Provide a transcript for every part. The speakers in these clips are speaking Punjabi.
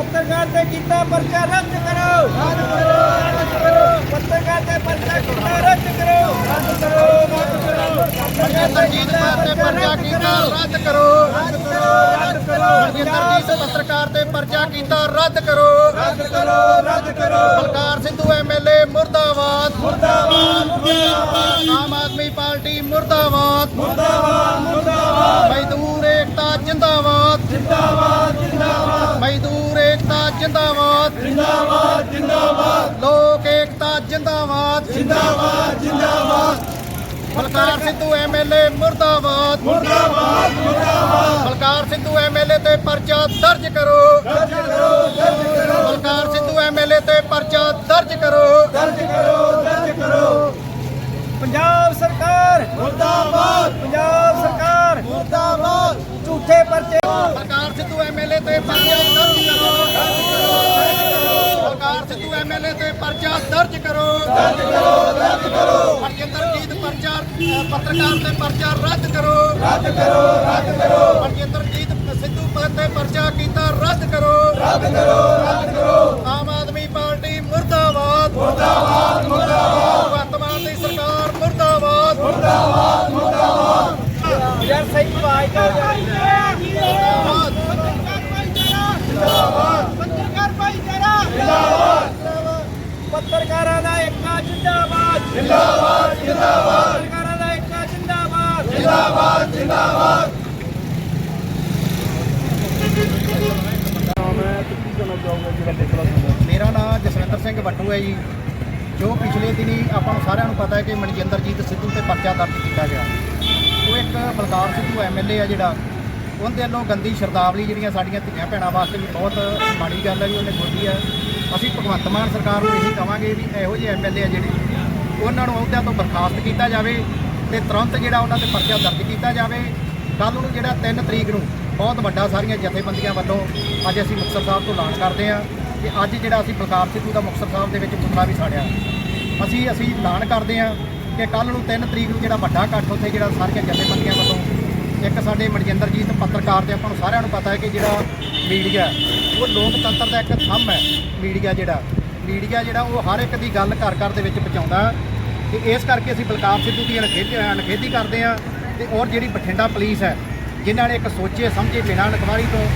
ਪੱਤਰਕਾਰ ਤੇ ਕੀਤਾ ਪਰਚਾ ਰੱਦ ਕਰੋ। ਰੱਦ ਕਰੋ ਰੱਦ ਕਰੋ। ਪੱਤਰਕਾਰ ਤੇ ਪਰਚਾ ਕੀਤਾ ਰੱਦ ਕਰੋ। ਰੱਦ ਕਰੋ ਰੱਦ ਕਰੋ। ਹਰਜਿੰਦਰ ਜੀਤ ਤੇ ਪਰਚਾ ਕੀਤਾ ਰੱਦ ਕਰੋ। ਰੱਦ ਕਰੋ ਰੱਦ ਕਰੋ। ਹਰਜਿੰਦਰ ਜੀਤ ਪੱਤਰਕਾਰ ਤੇ ਪਰਚਾ ਕੀਤਾ ਰੱਦ ਕਰੋ। ਰੱਦ ਕਰੋ ਰੱਦ ਕਰੋ। ਬਲਕਾਰ ਸਿੱਧੂ ਐਮਐਲਏ ਮੁਰਦਾਬਾਦ ਮੁਰਦਾਬਾਦ। ਆਮ ਆਦਮੀ ਪਾਰਟੀ ਮੁਰਦਾਬਾਦ। ਜਿੰਦਾਬਾਦ ਜਿੰਦਾਬਾਦ ਜਿੰਦਾਬਾਦ ਲੋਕ ਏਕਤਾ ਜਿੰਦਾਬਾਦ ਜਿੰਦਾਬਾਦ ਜਿੰਦਾਬਾਦ ਬਲਕਾਰ ਸਿੱਧੂ ਐਮਐਲਏ ਮੁਰਦਾਬਾਦ ਮੁਰਦਾਬਾਦ ਮੁਰਦਾਬਾਦ ਬਲਕਾਰ ਸਿੱਧੂ ਐਮਐਲਏ ਤੇ ਪਰਚਾ ਦਰਜ ਕਰੋ ਦਰਜ ਕਰੋ ਦਰਜ ਕਰੋ ਬਲਕਾਰ ਸਿੱਧੂ ਐਮਐਲਏ ਤੇ ਪਰਚਾ ਦਰਜ ਕਰੋ ਦਰਜ ਕਰੋ ਦਰਜ ਕਰੋ ਪੰਜਾਬ ਸਰਕਾਰ ਮੁਰਦਾਬਾਦ ਪੰਜਾਬ ਸਰਕਾਰ ਮੁਰਦਾਬਾਦ ਝੂਠੇ ਪਰਚੇ ਬਲਕਾਰ ਸਿੱਧੂ ਐਮਐਲਏ ਤੇ ਪਰਚਾ ਦਰਜ ਕਰੋ ਬਲਕਾਰ ਸਿੱਧੂ ਐਮਐਲਏ ਤੇ ਪਰਚਾ ਦਰਜ ਕਰੋ। ਦਰਜ ਕਰੋ ਦਰਜ ਕਰੋ। ਹਰਜਿੰਦਰਜੀਤ ਪਰਚਾ ਅ, ਪੱਤਰਕਾਰ ਤੇ ਪਰਚਾ ਰੱਦ ਕਰੋ। ਰੱਦ ਕਰੋ ਰੱਦ ਕਰੋ। ਹਰਜਿੰਦਰਜੀਤ ਸਿੱਧੂ ਪ- ਤੇ ਪਰਚਾ ਕੀਤਾ ਰੱਦ ਕਰੋ। ਰੱਦ ਕਰੋ ਰੱਦ ਕਰੋ। ਆਮ ਆਦਮੀ ਪਾਰਟੀ ਮੁਰਦਾਬਾਦ। ਮੁਰਦਾਬਾਦ ਵਰਤਮਾਨ ਦੀ ਸਰਕਾਰ ਮੁਰਦਾਬਾਦ ਮੁਰਦਾਬਾਦ ਮੁਰਦਾਬਾਦ ਯਾਰ ਸਹੀ ਆਵਾਜ਼ ਕਰ ਮੁਰਦਾਬਾਦ ਪੱਤਰਕਾਰ ਭਾਈਚਾਰਾ ਜਿੰਦਾਬਾਦ ਪੱਤਰਕਾਰਾਂ ਦਾ ਏਕਾ ਜਿੰਦਾਬਾਦ ਜਿੰਦਾਬਾਦ ਜਿੰਦਾਬਾਦ ਦਾ ਏਕਾ ਜਿੰਦਾਬਾਦ ਜਿੰਦਾਬਾਦ ਜਿੰਦਾਬਾਦ ਮੇਰਾ ਨਾਮ ਜਸਵਿੰਦਰ ਸਿੰਘ ਵੱਟੂ ਹੈ ਜੀ। ਜੋ ਪਿਛਲੇ ਦਿਨੀ ਆਪਾਂ ਨੂੰ ਸਾਰਿਆਂ ਨੂੰ ਪਤਾ ਹੈ ਕਿ ਮਨਜਿੰਦਰਜੀਤ ਸਿੱਧੂ ਤੇ ਪਰਚਾ ਦਰਜ ਕੀਤਾ ਗਿਆ। ਉਹ ਇੱਕ ਬਲਕਾਰ ਸਿੱਧੂ ਐਮਐਲਏ ਆ ਜਿਹੜਾ, ਉਹਦੇ ਵੱਲੋਂ ਗੰਦੀ ਸ਼ਰਦਾਵਲੀ ਜਿਹੜੀਆਂ ਸਾਡੀਆਂ ਧੀਆਂ ਭੈਣਾਂ ਵਾਸਤੇ ਵੀ ਬਹੁਤ ਮਾੜੀ ਗੱਲ ਹੈ ਵੀ ਉਹਨੇ ਬੋਲੀ ਹੈ। ਅਸੀਂ ਭਗਵੰਤ ਮਾਨ ਸਰਕਾਰ ਨੂੰ ਇਹੀ ਕਹਾਂਗੇ ਵੀ ਇਹੋ ਜਿਹੇ ਐਮਐਲਏ ਆ ਜਿਹੜੇ ਉਹਨਾਂ ਨੂੰ ਅਹੁਦਿਆਂ ਤੋਂ ਬਰਖਾਸਤ ਕੀਤਾ ਜਾਵੇ ਤੇ ਤੁਰੰਤ ਜਿਹੜਾ ਉਹਨਾਂ ਤੇ ਪਰਚਾ ਦਰਜ ਕੀਤਾ ਜਾਵੇ। ਕੱਲ ਨੂੰ ਜਿਹੜਾ 3 ਤਰੀਕ ਨੂੰ ਬਹੁਤ ਵੱਡਾ ਸਾਰੀਆਂ ਜਥੇਬੰਦੀਆਂ ਵੱਲੋਂ ਅੱਜ ਅਸੀਂ ਮੁਕਤਸਰ ਸਾਹਿਬ ਤੋਂ ਐਲਾਨ ਕਰਦੇ ਹਾਂ ਕਿ ਅੱਜ ਜਿਹੜਾ ਅਸੀਂ ਬਲਕਾਰ ਸਿੱਧੂ ਦਾ ਮੁਕਤਸਰ ਸਾਹਿਬ ਦੇ ਵਿੱਚ ਪੁਤਲਾ ਵੀ ਸਾੜਿਆ। ਅਸੀਂ ਅਸੀਂ ਐਲਾਨ ਕਰਦੇ ਹਾਂ ਕਿ ਕੱਲ ਨੂੰ 3 ਤਰੀਕ ਨੂੰ ਜਿਹੜਾ ਵੱਡਾ ਇਕੱਠ ਉੱਥੇ ਜਿਹੜਾ ਸਾਰੀਆਂ ਜਥੇਬੰਦੀਆਂ ਵੱਲੋਂ ਇੱਕ ਸਾਡੇ ਮਨਜਿੰਦਰਜੀਤ ਪੱਤਰਕਾਰ ਤੇ ਆਪਾਂ ਨੂੰ ਸਾਰਿਆਂ ਨੂੰ ਪਤਾ ਹੈ ਕਿ ਜਿਹੜਾ ਮੀਡੀਆ ਉਹ ਲੋਕਤੰਤਰ ਦਾ ਇੱਕ ਥੰਮ ਹੈ ਮੀਡੀਆ ਜਿਹੜਾ। ਮੀਡੀਆ ਜਿਹੜਾ ਉਹ ਹਰ ਇੱਕ ਦੀ ਗੱਲ ਘਰ ਘਰ ਦੇ ਵਿੱਚ ਪਹੁੰਚਾਉਂਦਾ। ਤੇ ਇਸ ਕਰਕੇ ਅਸੀਂ ਬਲਕਾਰ ਸਿੱਧੂ ਦੀ ਅਣਖੇਦੀ ਅਣਖੇਦੀ ਕਰਦੇ ਹਾਂ ਤੇ ਔਰ ਜਿਹੜੀ ਬਠਿੰਡਾ ਪੁਲਿਸ ਹੈ, ਜਿਨ੍ਹਾਂ ਨੇ ਇੱਕ ਸੋਚੇ ਸਮਝੇ ਬਿਨਾਂ ਇਨਕੁਆਰੀ ਤੋਂ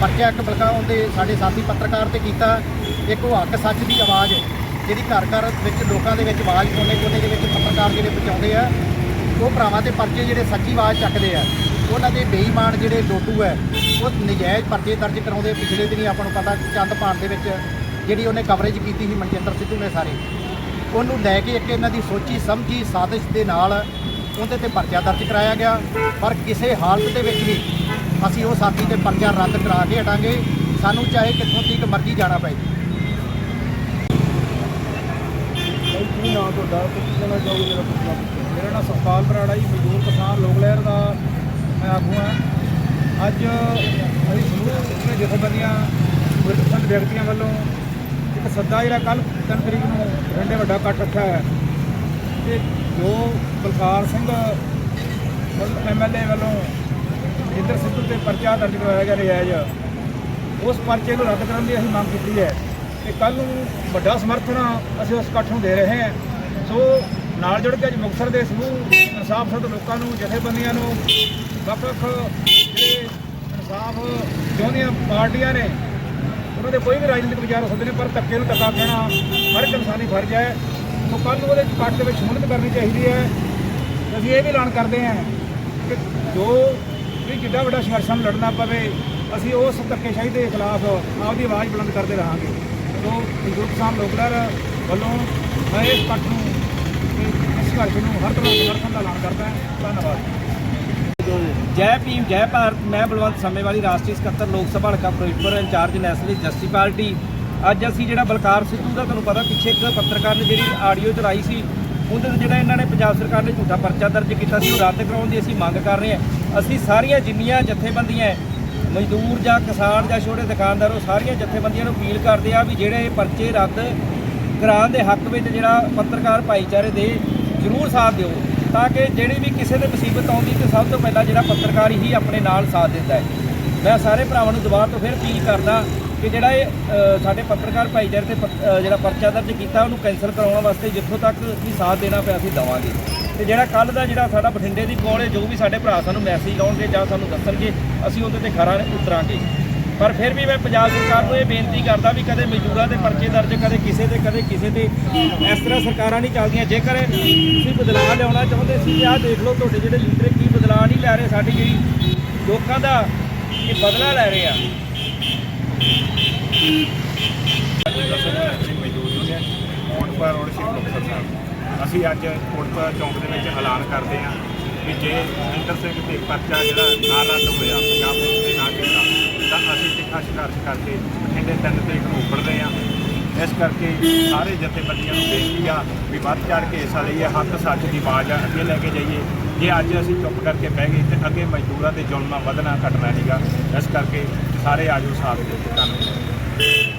ਪਰਚਾ ਇੱਕ ਬਲਕਾਰ ਉਹਦੇ ਸਾਡੇ ਸਾਥੀ ਪੱਤਰਕਾਰ ਤੇ ਕੀਤਾ, ਇੱਕ ਉਹ ਹੱਕ ਸੱਚ ਦੀ ਆਵਾਜ਼ ਜਿਹੜੀ ਘਰ ਘਰ ਵਿੱਚ ਲੋਕਾਂ ਦੇ ਵਿੱਚ ਆਵਾਜ਼ ਕੋਨੇ ਕੋਨੇ ਦੇ ਵਿੱਚ ਪੱਤਰਕਾਰ ਜਿਹੜੇ ਪਹੁੰਚਾਉਂਦੇ ਆ, ਉਹ ਭਰਾਵਾਂ ਦੇ ਪਰਚੇ ਜਿਹੜੇ ਸੱਚੀ ਆਵਾਜ਼ ਚੱਕਦੇ ਆ, ਉਹਨਾਂ ਦੇ ਬੇਈਮਾਨ ਜਿਹੜੇ ਲੋਟੂ ਹੈ, ਉਹ ਨਜਾਇਜ਼ ਪਰਚੇ ਦਰਜ ਕਰਾਉਂਦੇ ਪਿਛਲੇ ਦਿਨੀ ਆਪਾਂ ਨੂੰ ਪਤਾ ਚੰਦ ਪਾਣ ਦੇ ਵਿੱਚ ਜਿਹੜੀ ਉਹਨੇ ਕਵਰੇਜ ਕੀਤੀ ਸੀ, ਮਨਜਿੰਦਰ ਸਿੱਧੂ ਨੇ ਸਾਰੇ। ਉਹਨੂੰ ਲੈ ਕੇ ਇੱਕ ਇਹਨਾਂ ਦੀ ਸੋਚੀ ਸਮਝੀ ਸਾਜ਼ਿਸ਼ ਦੇ ਨਾਲ ਉਹਦੇ ਤੇ ਪਰਚਾ ਦਰਜ ਕਰਾਇਆ ਗਿਆ। ਪਰ ਕਿਸੇ ਹਾਲਤ ਦੇ ਵਿੱਚ ਵੀ ਅਸੀਂ ਉਹ ਸਾਥੀ ਤੇ ਪਰਚਾ ਰੱਦ ਕਰਾ ਕੇ ਹਟਾਂਗੇ। ਸਾਨੂੰ ਚਾਹੇ ਕਿੱਥੋਂ ਤੀਕ ਮਰਜ਼ੀ ਜਾਣਾ ਪਏ। ਕੀ ਨਾਮ ਤੁਹਾਡਾ? ਤੇ ਚਾਹੋਗੇ ਜਿਹੜਾ ਪੁੱਛਣਾ? ਮੇਰਾ ਨਾਮ ਸੁਖਪਾਲ ਬਰਾੜਾ ਜੀ, ਮਜ਼ਦੂਰ ਕਿਸਾਨ, ਲੋਕ ਲਹਿਰ ਦਾ ਮੈਂ ਆਗੂ ਹਾਂ। ਅੱਜ ਅਸੀਂ ਸਮੂਹ ਜਥੇਬੰਦੀਆਂ, ਵਿਰੋਧੀ ਵਿਅਕਤੀਆਂ ਵੱਲੋਂ ਇੱਕ ਸੱਦਾ ਜਿਹੜਾ ਕੱਲ ਤਿੰਨ ਤਰੀਕ ਨੂੰ ਰੰਡੇ ਵੱਡਾ ਕੱਟ ਰੱਖਿਆ ਹੈ। ਤੇ ਜੋ ਬਲਕਾਰ ਸਿੰਘ ਐਮਐਲਏ ਵੱਲੋਂ ਜਿੰਦਰ ਸਿੱਧੂ ਤੇ ਪਰਚਾ ਦਰਜ ਕਰਵਾਇਆ ਗਿਆ ਨਜਾਇਜ਼ ਉਸ ਪਰਚੇ ਨੂੰ ਰੱਦ ਕਰਨ ਦੀ ਅਸੀਂ ਮੰਗ ਕੀਤੀ ਹੈ। ਤੇ ਕੱਲ ਨੂੰ ਵੱਡਾ ਸਮਰਥਨ ਅਸੀਂ ਉਸ ਇਕੱਠ ਨੂੰ ਦੇ ਰਹੇ ਹਾਂ। ਸੋ ਨਾਲ ਜੁੜ ਕੇ ਅੱਜ ਮੁਕਤਸਰ ਦੇ ਸਮੂਹ, ਇਨਸਾਫ ਪਸੰਦ ਲੋਕਾਂ ਨੂੰ, ਜਥੇਬੰਦੀਆਂ ਨੂੰ ਵੱਖ ਵੱਖ ਜਿਹੜੇ ਇਨਸਾਫ ਚਾਹੁੰਦੀਆਂ ਪਾਰਟੀਆਂ ਨੇ ਉਹਨਾਂ ਦੇ ਕੋਈ ਵੀ ਰਾਜਨੀਤਿਕ ਵਿਚਾਰ ਹੋ ਸਕਦੇ ਨੇ, ਪਰ ਧੱਕੇ ਨੂੰ ਧੱਕਾ ਕਹਿਣਾ ਹਰ ਇੱਕ ਇਨਸਾਨੀ ਫਰਜ਼ ਹੈ। ਸੋ ਕੱਲ ਨੂੰ ਉਹਦੇ ਇਕੱਠ ਦੇ ਵਿੱਚ ਸ਼ਮੂਲੀਅਤ ਕਰਨੀ ਚਾਹੀਦੀ ਹੈ। ਅਸੀਂ ਇਹ ਵੀ ਐਲਾਨ ਕਰਦੇ ਹਾਂ ਕਿ ਜੋ ਵੀ ਜਿੱਡਾ ਵੱਡਾ ਸੰਘਰਸ਼ ਨੂੰ ਲੜਨਾ ਪਵੇ, ਅਸੀਂ ਉਸ ਧੱਕੇਸ਼ਾਹੀ ਦੇ ਖਿਲਾਫ ਆਪਦੀ ਆਵਾਜ਼ ਬੁਲੰਦ ਕਰਦੇ ਰਹਾਂਗੇ। ਸੋ ਮਜ਼ਦੂਰ ਕਿਸਾਨ ਲੋਕਦਰ ਵੱਲੋਂ ਮੈਂ ਇਸ ਇਕੱਠ ਨੂੰ ਇਸ ਸੰਘਰਸ਼ ਨੂੰ ਹਰ ਤਰ੍ਹਾਂ ਸਮਰਥਨ ਦਾ ਐਲਾਨ ਕਰਦਾ ਹਾਂ। ਧੰਨਵਾਦ। ਜੈ ਭੀਮ, ਜੈ ਭਾਰਤ, ਮੈਂ ਬਲਵੰਤ ਸਮੇਵਾਲੀ, ਰਾਸ਼ਟਰੀ ਸਕੱਤਰ ਲੋਕ ਸਭਾ ਹਲਕਾ Firozpur incharge national justice party. ਅੱਜ ਅਸੀਂ ਜਿਹੜਾ ਬਲਕਾਰ ਸਿੱਧੂ ਦਾ ਤੁਹਾਨੂੰ ਪਤਾ, ਪਿੱਛੇ ਇੱਕ ਪੱਤਰਕਾਰ ਨੇ ਜਿਹੜੀ ਆਡੀਓ ਚਲਾਈ ਸੀ, ਉਹਦੇ ਤੇ ਜਿਹੜਾ ਇਹਨਾਂ ਨੇ ਪੰਜਾਬ ਸਰਕਾਰ ਨੇ ਝੂਠਾ ਪਰਚਾ ਦਰਜ ਕੀਤਾ ਸੀ, ਉਹ ਰੱਦ ਕਰਾਉਣ ਦੀ ਅਸੀਂ ਮੰਗ ਕਰ ਰਹੇ ਹਾਂ। ਅਸੀਂ ਸਾਰੀਆਂ ਜਿੰਨੀਆਂ ਜਥੇਬੰਦੀਆਂ ਮਜ਼ਦੂਰ ਜਾਂ ਕਿਸਾਨ ਜਾਂ ਛੋਟੇ ਦੁਕਾਨਦਾਰ, ਉਹ ਸਾਰੀਆਂ ਜਥੇਬੰਦੀਆਂ ਨੂੰ ਅਪੀਲ ਕਰਦੇ ਆ ਵੀ ਜਿਹੜੇ ਇਹ ਪਰਚੇ ਰੱਦ ਕਰਾਉਣ ਦੇ ਹੱਕ ਵਿੱਚ ਜਿਹੜਾ ਪੱਤਰਕਾਰ ਭਾਈਚਾਰੇ ਦੇ, ਜ਼ਰੂਰ ਸਾਥ ਦਿਓ। ਤਾਂ ਕਿ ਜਿਹੜੀ ਵੀ ਕਿਸੇ ਦੇ ਮੁਸੀਬਤ ਆਉਂਦੀ ਤੇ ਸਭ ਤੋਂ ਪਹਿਲਾਂ ਜਿਹੜਾ ਪੱਤਰਕਾਰ ਹੀ ਆਪਣੇ ਨਾਲ ਸਾਥ ਦਿੰਦਾ ਹੈ। ਮੈਂ ਸਾਰੇ ਭਰਾਵਾਂ ਨੂੰ ਦੁਬਾਰਾ ਤੋਂ ਫਿਰ ਅਪੀਲ ਕਰਦਾ ਕਿ ਜਿਹੜਾ ਇਹ ਸਾਡੇ ਪੱਤਰਕਾਰ ਭਾਈਚਾਰੇ ਤੇ ਪੱਤ- ਜਿਹੜਾ ਪਰਚਾ ਦਰਜ ਕੀਤਾ, ਉਹਨੂੰ ਕੈਂਸਲ ਕਰਾਉਣ ਵਾਸਤੇ ਜਿੱਥੋਂ ਤੱਕ ਵੀ ਸਾਥ ਦੇਣਾ ਪਿਆ ਅਸੀਂ ਦੇਵਾਂਗੇ। ਤੇ ਜਿਹੜਾ ਕੱਲ ਦਾ ਜਿਹੜਾ ਸਾਡਾ ਬਠਿੰਡੇ ਦੀ ਕੋਲ ਹੈ, ਜੋ ਵੀ ਸਾਡੇ ਭਰਾ ਸਾਨੂੰ ਮੈਸੇਜ ਲਾਉਣਗੇ ਜਾਂ ਸਾਨੂੰ ਦੱਸਣਗੇ, ਅਸੀਂ ਉਹਦੇ ਤੇ ਖਰਾ ਉਤਰਾਂਗੇ। ਪਰ ਫਿਰ ਵੀ ਮੈਂ ਪੰਜਾਬ ਸਰਕਾਰ ਨੂੰ ਇਹ ਬੇਨਤੀ ਕਰਦਾ ਵੀ ਕਦੇ ਮਜ਼ਦੂਰਾਂ ਦੇ ਪਰਚੇ ਦਰਜ, ਕਦੇ ਕਿਸੇ ਤੇ ਕਦੇ ਕਿਸੇ ਤੇ ਇਸ ਤਰ੍ਹਾਂ ਸਰਕਾਰਾਂ ਨਹੀਂ ਚੱਲਦੀਆਂ। ਜੇਕਰ ਤੁਸੀਂ ਬਦਲਾਅ ਲਿਆਉਣਾ ਚਾਹੁੰਦੇ ਸੀ, ਆਹ ਦੇਖ ਲਓ ਤੁਹਾਡੇ ਜਿਹੜੇ ਲੀਡਰ ਕੀ ਬਦਲਾਅ ਨਹੀਂ ਲੈ ਰਹੇ ਸਾਡੀ ਜਿਹੜੀ ਲੋਕਾਂ ਦਾ ਇਹ ਬਦਲਾ ਲੈ ਰਹੇ ਆ। ਮਜ਼ਦੂਰ ਰੋਡ ਸ਼੍ਰੀ ਮੁਕਤਸਰ ਸਾਹਿਬ ਅਸੀਂ ਅੱਜ ਕੋਟਪੁਰਾ ਚੌਂਕ ਦੇ ਵਿੱਚ ਐਲਾਨ ਕਰਦੇ ਹਾਂ ਕਿ ਜੇ ਇੰਦਰ ਸਿੰਘ ਤੇ ਪਰਚਾ ਜਿਹੜਾ ਨਾ ਰੱਦ ਹੋਇਆ, ਪੰਜਾਬ ਪੁਲਿਸ ਨਾ ਅਸੀਂ ਤਿੱਖਾ ਸੰਘਰਸ਼ ਕਰਕੇ ਬਠਿੰਡੇ ਤਿੰਨ ਤਰੀਕ ਨੂੰ ਉੱਪੜਦੇ ਹਾਂ। ਇਸ ਕਰਕੇ ਸਾਰੇ ਜਥੇਬੰਦੀਆਂ ਨੂੰ ਬੇਨਤੀ ਆ ਵੀ ਵੱਧ ਚੜ ਕੇ ਹਿੱਸਾ ਲਈਏ ਹੱਕ ਸੱਚ ਦੀ ਆਵਾਜ਼ ਅੱਗੇ ਲੈ ਕੇ ਜਾਈਏ। ਜੇ ਅੱਜ ਅਸੀਂ ਚੁੱਪ ਕਰਕੇ ਬਹਿ ਗਏ ਤੇ ਅੱਗੇ ਮਜ਼ਦੂਰਾਂ ਤੇ ਜ਼ੁਲਮਾਂ ਵਧਣਾ ਘਟਣਾ ਨਹੀਂਗਾ ਇਸ ਕਰਕੇ ਸਾਰੇ ਆਜੋ ਸਾਥ ਦੇ ਧੰਨਵਾਦ।